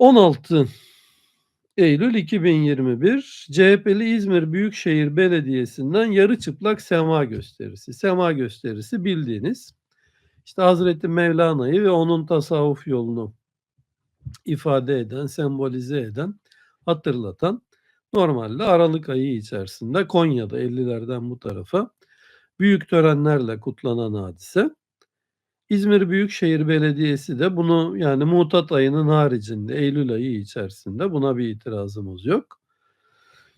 16 Eylül 2021 CHP'li İzmir Büyükşehir Belediyesi'nden yarı çıplak sema gösterisi. Sema gösterisi bildiğiniz işte Hazreti Mevlana'yı ve onun tasavvuf yolunu ifade eden, sembolize eden, hatırlatan normalde Aralık ayı içerisinde Konya'da 50'lerden bu tarafa büyük törenlerle kutlanan hadise. İzmir Büyükşehir Belediyesi de bunu yani mutat ayının haricinde Eylül ayı içerisinde buna bir itirazımız yok.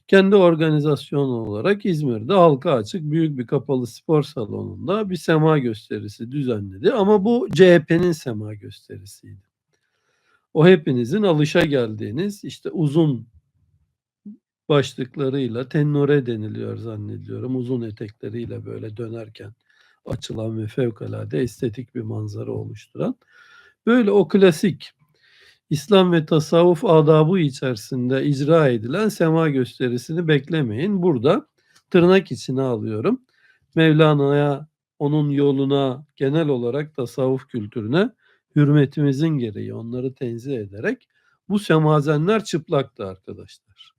Kendi organizasyonu olarak İzmir'de halka açık büyük bir kapalı spor salonunda bir sema gösterisi düzenledi ama bu CHP'nin sema gösterisiydi. O hepinizin alışa geldiğiniz işte uzun başlıklarıyla tennure deniliyor zannediyorum. Uzun etekleriyle böyle dönerken açılan ve fevkalade estetik bir manzara oluşturan böyle o klasik İslam ve tasavvuf adabı içerisinde icra edilen sema gösterisini beklemeyin. Burada tırnak içine alıyorum. Mevlana'ya, onun yoluna, genel olarak tasavvuf kültürüne hürmetimizin gereği onları tenzih ederek bu semazenler çıplaktı arkadaşlar.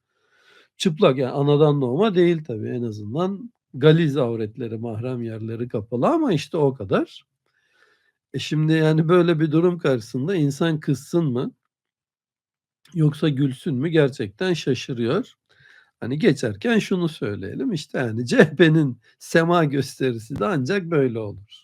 Çıplak yani anadan doğma değil tabii en azından galiz avretleri, mahrem yerleri kapalı ama işte o kadar. E şimdi yani böyle bir durum karşısında insan kızsın mı? Yoksa gülsün mü? Gerçekten şaşırıyor. Hani geçerken şunu söyleyelim işte yani CHP'nin sema gösterisi de ancak böyle olur.